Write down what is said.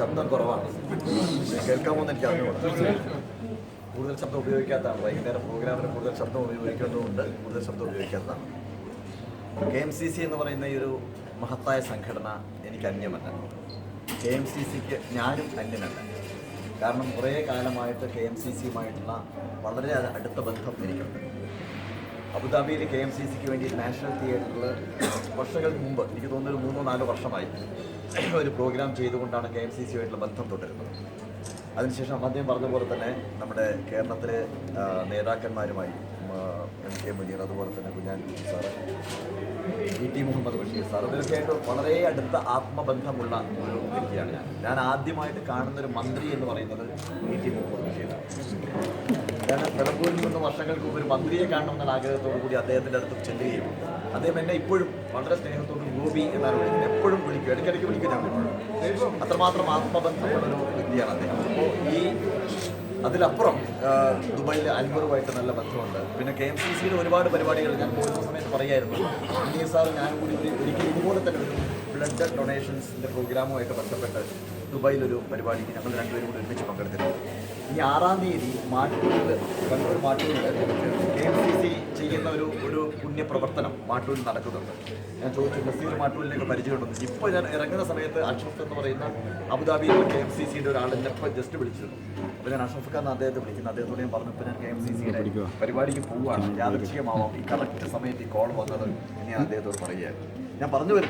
ശബ്ദം കുറവാണ്. കേൾക്കാമോന്ന് എനിക്ക് അറിഞ്ഞുകൂടാ. കൂടുതൽ ശബ്ദം ഉപയോഗിക്കാത്തതാണ്. വൈകുന്നേരം പ്രോഗ്രാമിന് കൂടുതൽ ശബ്ദം ഉപയോഗിക്കേണ്ടതുകൊണ്ട് കൂടുതൽ ശബ്ദം ഉപയോഗിക്കാത്തതാണ്. കെ എം സി സി എന്ന് പറയുന്ന ഈ ഒരു മഹത്തായ സംഘടന എനിക്ക് അന്യമല്ല. കെ എം സി സിക്ക് ഞാനും അന്യമല്ല. കാരണം കുറേ കാലമായിട്ട് കെ എം സി സിയുമായിട്ടുള്ള വളരെ അടുത്ത ബന്ധം എനിക്കുണ്ട്. അബുദാബിയിൽ കെ എം സി സിക്ക് വേണ്ടി നാഷണൽ തിയേറ്ററിൽ വർഷങ്ങൾക്ക് മുമ്പ് എനിക്ക് തോന്നുന്നൊരു മൂന്നോ നാലോ വർഷമായി ഒരു പ്രോഗ്രാം ചെയ്തുകൊണ്ടാണ് കെ എം സി സിയുമായിട്ടുള്ള ബന്ധം തുടരുന്നത്. അതിനുശേഷം അദ്ദേഹം പറഞ്ഞ പോലെ തന്നെ നമ്മുടെ കേരളത്തിലെ നേതാക്കന്മാരുമായി എം കെ മുനീർ അതുപോലെ തന്നെ Kunhalikutty sir E T Muhammad Basheer sir ഇവരൊക്കെയായിട്ട് വളരെ അടുത്ത ആത്മബന്ധമുള്ള ഒരു വ്യക്തിയാണ് ഞാൻ. ഞാൻ ആദ്യമായിട്ട് കാണുന്നൊരു മന്ത്രി എന്ന് പറയുന്നത് ഇ ടി മുഹമ്മദ് ബഷീറാണ്. ഞാൻ നിലമ്പൂരിൽ നിന്ന് വർഷങ്ങൾക്ക് മുമ്പ് ഒരു മന്ത്രിയെ കാണണമെന്ന ആഗ്രഹത്തോടു കൂടി അദ്ദേഹത്തിന്റെ അടുത്ത് ചെല്ലുകയും അദ്ദേഹം എന്നെ ഇപ്പോഴും വളരെ സ്നേഹത്തോടും ഗോപി എന്നാണ് വിളിക്കുന്നത്. എപ്പോഴും വിളിക്കും. ഇടയ്ക്കിടയ്ക്ക് വിളിക്കും ഞാൻ അത്രമാത്രം ആത്മബന്ധമുള്ള ഒരു വ്യക്തിയാണ് അദ്ദേഹം. അപ്പോൾ ഈ അതിലപ്പുറം ദുബായിൽ അൻവറുമായിട്ട് നല്ല ബന്ധമുണ്ട്. പിന്നെ കെ എം സി സിയിൽ ഒരുപാട് പരിപാടികൾ ഞാൻ പോയിരുന്ന സമയത്ത് പറയായിരുന്നു. ഇന്ത്യ സാർ ഞാൻ കൂടി ഒരു ഒരിക്കലും ഇതുപോലെ തന്നെ ഒരു ബ്ലഡ് ഡൊണേഷൻസിന്റെ പ്രോഗ്രാമുമായിട്ട് ബന്ധപ്പെട്ട് ദുബായിലൊരു പരിപാടിക്ക് ഞങ്ങൾ രണ്ടുപേരും കൂടി ഒരുമിച്ച് പങ്കെടുത്തിരുന്നു ഈ ആറാം തീയതി മാട്ടൂരിൽ കണ്ണൂർ മാട്ടൂരിൽ കെ എം സി സി ചെയ്യുന്ന ഒരു ഒരു പുണ്യപ്രവർത്തനം മാട്ടൂരിൽ നടക്കുന്നുണ്ട്. ഞാൻ ചോദിച്ചു നസീർ മാട്ടൂരിലേക്ക് പരിചയമുണ്ടെന്ന് ഇപ്പോൾ ഞാൻ ഇറങ്ങുന്ന സമയത്ത് അഷ്റഫ് എന്ന് പറയുന്ന അബുദാബിയിലെ കെ എം സി സിയുടെ ഒരാൾ എന്നെ ഇപ്പോൾ ജസ്റ്റ് വിളിച്ചിരുന്നു. അപ്പോൾ ഞാൻ അഷ്റഫ് ഖാൻ അദ്ദേഹത്തെ വിളിക്കുന്നു. അദ്ദേഹത്തോട് ഞാൻ പറഞ്ഞപ്പോൾ ഞാൻ കെ എം സി സിയുടെ പരിപാടിക്ക് പോവുകയാണ്. യാദൃശ്യമാവാം ഈ കറക്റ്റ് സമയത്ത് ഈ കോൾ വന്നത് ഞാൻ അദ്ദേഹത്തോട് പറയുകയായിരുന്നു. ഞാൻ പറഞ്ഞു വരുന്നത്